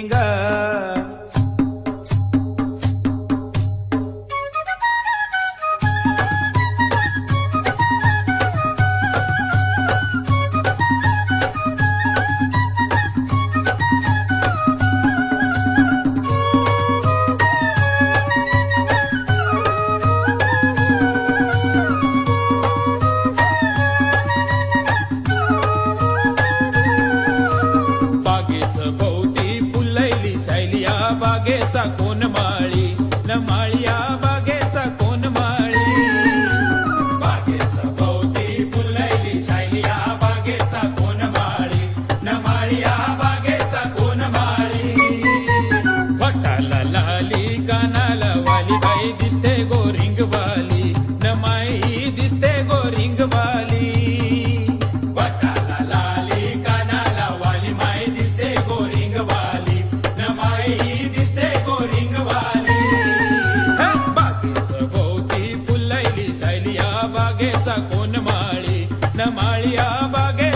ಲಿಂಗ बागेचा कोण माळी? न माळी सायली या बागेचा कोण माळी? न माळी या बागे